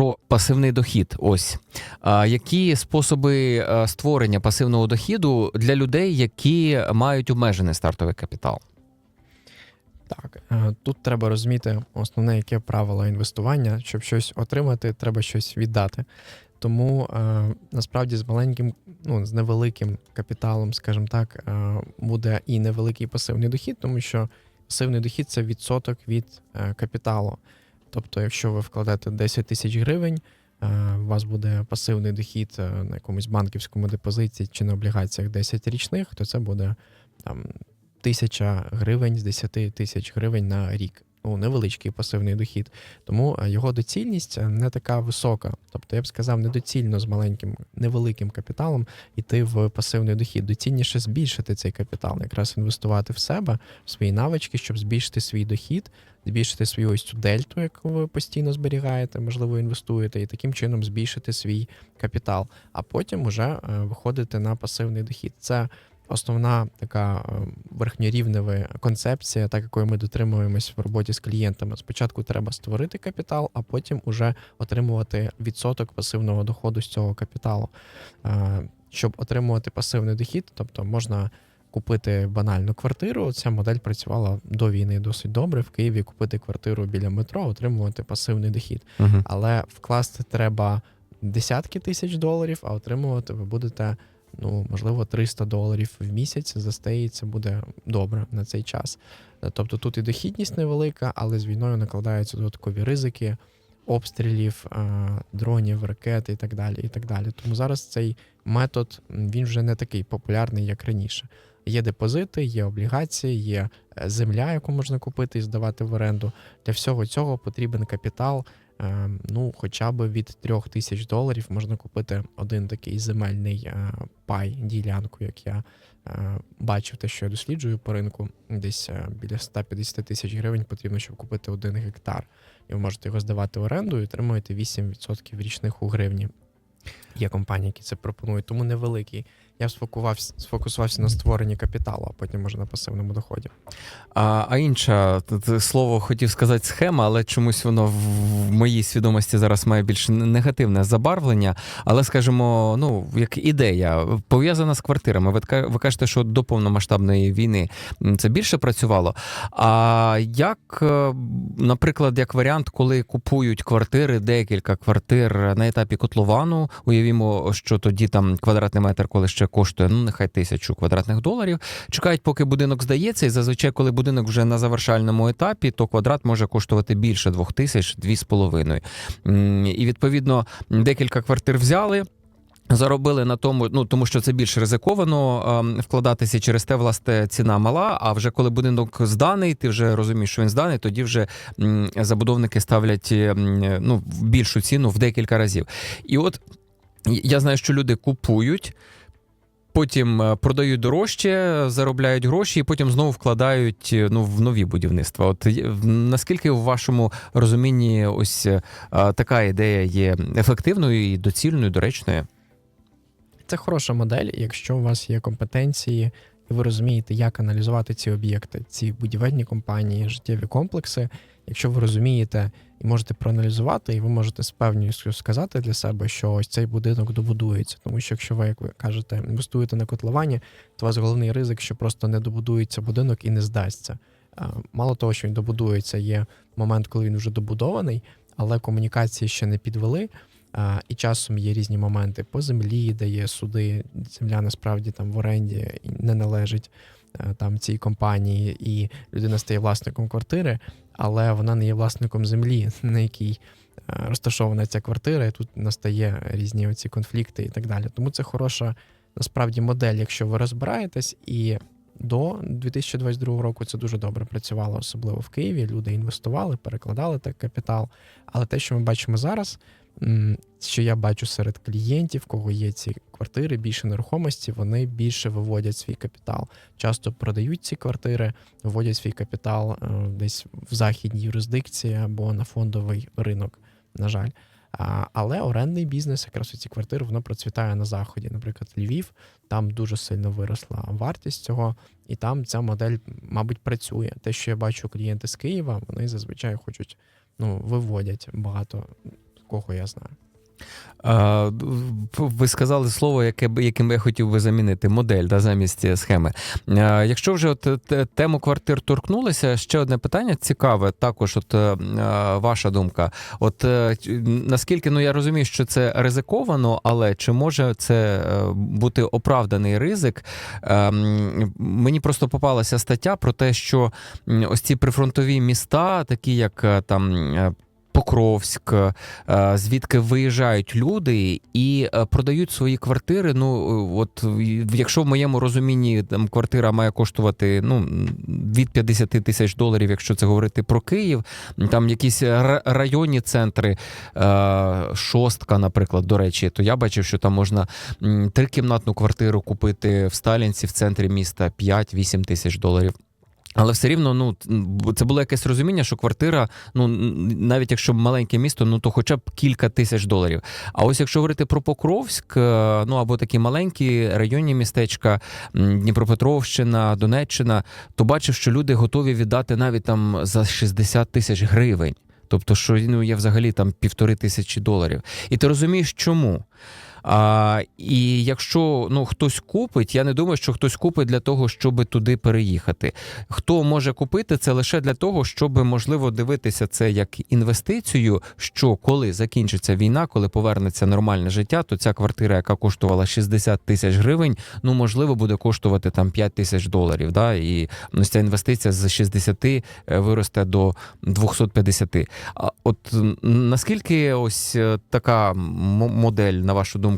про пасивний дохід. Ось які способи е, створення пасивного дохіду для людей, які мають обмежений стартовий капітал? Так, е, тут треба розуміти основне, яке правило інвестування. Щоб щось отримати, треба щось віддати. Тому е, насправді з маленьким, ну з невеликим капіталом, скажімо так, буде і невеликий пасивний дохід, тому що пасивний дохід це відсоток від капіталу. Тобто, якщо ви вкладете 10 тисяч гривень, е, у вас буде пасивний дохід е, на якомусь банківському депозиті чи на облігаціях 10 річних, то це буде там тисяча гривень з 10 тисяч гривень на рік. Ну, невеличкий пасивний дохід. Тому е, його доцільність е, не така висока. Тобто, я б сказав, недоцільно з маленьким невеликим капіталом йти в пасивний дохід. Доцільніше збільшити цей капітал, якраз інвестувати в себе, в свої навички, щоб збільшити свій дохід, збільшити свою ось цю дельту, яку ви постійно зберігаєте, можливо, інвестуєте, і таким чином збільшити свій капітал, а потім уже е, виходити на пасивний дохід. Це основна така е, верхньорівнева концепція, так якою ми дотримуємось в роботі з клієнтами. Спочатку треба створити капітал, а потім уже отримувати відсоток пасивного доходу з цього капіталу. Е, Щоб отримувати пасивний дохід, тобто можна. Купити банальну квартиру. Ця модель працювала до війни досить добре. В Києві купити квартиру біля метро, отримувати пасивний дохід. Угу. Але вкласти треба десятки тисяч доларів, а отримувати ви будете, ну, можливо, 300 доларів в місяць за стеї. Це буде добре на цей час. Е, Тобто тут і дохідність невелика, але з війною накладаються додаткові ризики обстрілів, е, дронів, ракет і так далі. і так далі. Тому зараз цей метод він вже не такий популярний, як раніше. Є депозити, є облігації, є е, земля, яку можна купити і здавати в оренду. Для всього цього потрібен капітал. Е, Ну, хоча б від трьох тисяч доларів можна купити один такий земельний е, пай, ділянку, як я е, бачив те, що я досліджую по ринку. Десь біля 150 тисяч гривень потрібно, щоб купити один гектар. І ви можете його здавати в оренду і отримуєте 8% річних у гривні. Є компанії, які це пропонують, тому невеликий. Я сфокувався, сфокусувався на створенні капіталу, а потім може на пасивному доході. А, а тут слово хотів сказати схема, але чомусь воно в, моїй свідомості зараз має більш негативне забарвлення. Але скажімо, ну як ідея пов'язана з квартирами. Ви, ви кажете, що до повномасштабної війни це більше працювало. А як, е, наприклад, як варіант, коли купують квартири, декілька квартир на етапі котловану, уявімо, що тоді там квадратний метр, коли ще коштує, ну нехай тисячу квадратних доларів. Чекають, поки будинок здається, і зазвичай, коли будинок вже на завершальному етапі, то квадрат може коштувати більше двох тисяч, дві з половиною. І відповідно декілька квартир взяли. Заробили на тому, ну тому що це більш ризиковано ем, вкладатися через те, власне, ціна мала. А вже коли будинок зданий, ти вже розумієш, що він зданий, тоді вже забудовники ставлять м, ну, більшу ціну в декілька разів. І от я знаю, що люди купують. Потім е, продають дорожче, заробляють гроші, і потім знову вкладають е, ну, в нові будівництва. От наскільки в вашому розумінні ось е, така ідея є ефективною і доцільною, доречною? Це хороша модель, якщо у вас є компетенції, і ви розумієте, як аналізувати ці об'єкти, ці будівельні компанії, життєві комплекси. Якщо ви розумієте і можете проаналізувати, і ви можете з певністю сказати для себе, що ось цей будинок добудується. Тому що якщо ви, як ви кажете, інвестуєте на котловані, то у вас головний ризик, що просто не добудується будинок і не здасться. Мало того, що він добудується, є момент, коли він вже добудований, але комунікації ще не підвели. А, І часом є різні моменти по землі, де є суди. Земля насправді там в оренді не належить е, там цій компанії, і людина стає власником квартири, але вона не є власником землі, на якій е, розташована ця квартира, і тут настає різні оці конфлікти і так далі. Тому це хороша насправді модель, якщо ви розбираєтесь, і до 2022 року це дуже добре працювало, особливо в Києві. Люди інвестували, перекладали так капітал. Але те, що ми бачимо зараз, що я бачу серед клієнтів, кого є ці квартири, більше нерухомості, вони більше виводять свій капітал. Часто продають ці квартири, виводять свій капітал е, десь в західній юрисдикції або на фондовий ринок, на жаль. Але орендний бізнес, якраз у ці квартири, воно процвітає на заході. Наприклад, Львів, там дуже сильно виросла вартість цього, і там ця модель, мабуть, працює. Те, що я бачу клієнти з Києва, вони зазвичай хочуть, ну, виводять багато кого я знаю. А, ви сказали слово, яке яким я хотів би замінити модель да, замість е, схеми. А, якщо вже от, е, тему квартир торкнулися, ще одне питання цікаве. Також, от е, а, ваша думка. От наскільки ну я розумію, що це ризиковано, але чи може це бути оправданий ризик? Ем, Мені просто попалася стаття про те, що ось ці прифронтові міста, такі як там. Покровськ, е, звідки виїжджають люди і е, продають свої квартири. Ну, е, от якщо в моєму розумінні там квартира має коштувати ну, від 50 тисяч доларів, якщо це говорити про Київ, там якісь районні центри, шостка, наприклад, до речі, то я бачив, що там можна трикімнатну квартиру купити в Сталінці в центрі міста 5-8 тисяч доларів. Але все рівно, ну це було якесь розуміння, що квартира, ну навіть якщо маленьке місто, ну то хоча б кілька тисяч доларів. А ось якщо говорити про Покровськ, е, ну або такі маленькі районні містечка, Дніпропетровщина, Донеччина, то бачив, що люди готові віддати навіть там за 60 тисяч гривень. Тобто, що ну, є взагалі там півтори тисячі доларів. І ти розумієш, чому? А, і якщо ну, хтось купить, я не думаю, що хтось купить для того, щоб туди переїхати. Хто може купити це лише для того, щоб можливо дивитися це як інвестицію, що коли закінчиться війна, коли повернеться нормальне життя, то ця квартира, яка коштувала 60 тисяч гривень, ну можливо буде коштувати там 5 тисяч доларів. Да? І ну, ця інвестиція з 60 е, виросте до 250. А от наскільки ось е, така модель, на вашу думку,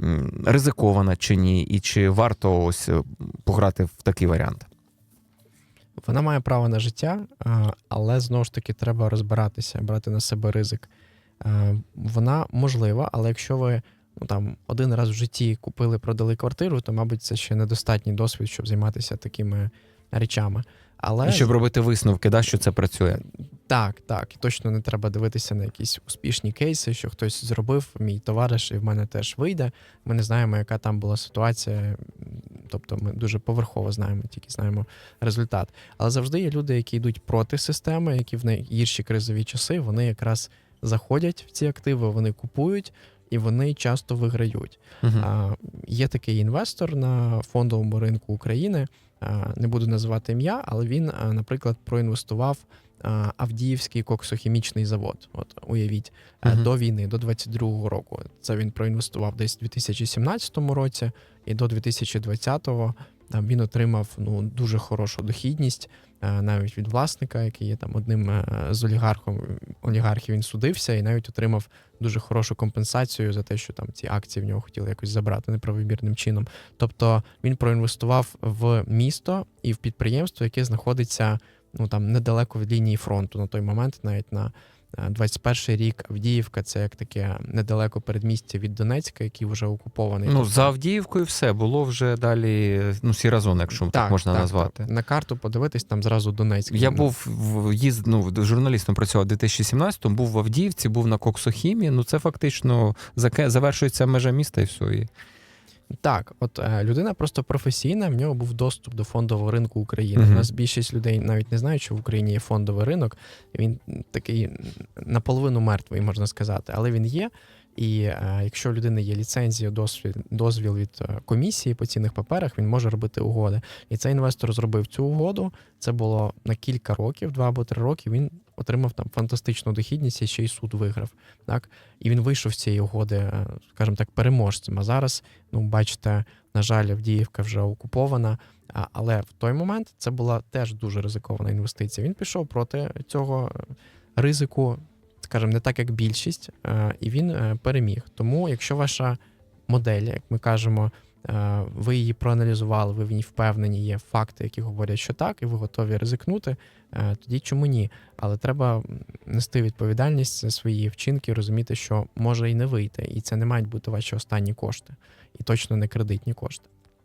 м, ризикована чи ні, і чи варто ось е, пограти в такий варіант? Вона має право на життя, але знову ж таки треба розбиратися, брати на себе ризик. Е, Вона можлива, але якщо ви ну, там, один раз в житті купили, продали квартиру, то, мабуть, це ще недостатній досвід, щоб займатися такими речами. Але щоб робити висновки, да, що це працює. Так, так, точно не треба дивитися на якісь успішні кейси, що хтось зробив, мій товариш, і в мене теж вийде. Ми не знаємо, яка там була ситуація. Тобто ми дуже поверхово знаємо, тільки знаємо результат. Але завжди є люди, які йдуть проти системи, які в найгірші кризові часи вони якраз заходять в ці активи, вони купують і вони часто виграють. Мгм. А, Є такий інвестор на фондовому ринку України. А, Не буду називати ім'я, але він, наприклад, проінвестував Авдіївський коксохімічний завод. От уявіть, угу. До війни, до 22-го року. Це він проінвестував десь у 2017 році, і до 2020-го там він отримав ну дуже хорошу дохідність. Навіть від власника, який є там одним е, з олігархом олігархів, він судився і навіть отримав дуже хорошу компенсацію за те, що там ці акції в нього хотіли якось забрати неправомірним чином. Тобто він проінвестував в місто і в підприємство, яке знаходиться ну там недалеко від лінії фронту на той момент, навіть на 21 рік Авдіївка, це як таке недалеко передмістя від Донецька, який вже окупований. Ну, Тобто- за Авдіївкою все було вже далі, ну, сіра зона, якщо так, можна назвати. так. На карту подивитись, там зразу Донецьк. Я був в їзд, ну, журналістом працював у 2017-му, був в Авдіївці, був на Коксохімі. Ну, це фактично завершується межа міста і все. Так, от е, людина просто професійна, в нього був доступ до фондового ринку України. Мгм. У нас більшість людей навіть не знають, що в Україні є фондовий ринок. Він такий наполовину мертвий, можна сказати, але він є. І е, якщо у людини є ліцензія, дозвіл, дозвіл від е, комісії по цінних паперах, він може робити угоди. І цей інвестор зробив цю угоду. Це було на кілька років, два або три роки. Він отримав там фантастичну дохідність і ще й суд виграв. Так і він вийшов з цієї угоди, е, скажімо так, переможцем. А зараз, ну бачите, на жаль, Авдіївка вже окупована. Але в той момент це була теж дуже ризикована інвестиція. Він пішов проти цього е, ризику, скажімо, не так як більшість, е, і він е, переміг. Тому, якщо ваша модель, як ми кажемо, е, ви її проаналізували, ви в ній впевнені, є факти, які говорять, що так, і ви готові ризикнути, тоді чому ні? Але треба нести відповідальність за свої вчинки, розуміти, що може і не вийти, і це не мають бути ваші останні кошти, і точно не кредитні кошти.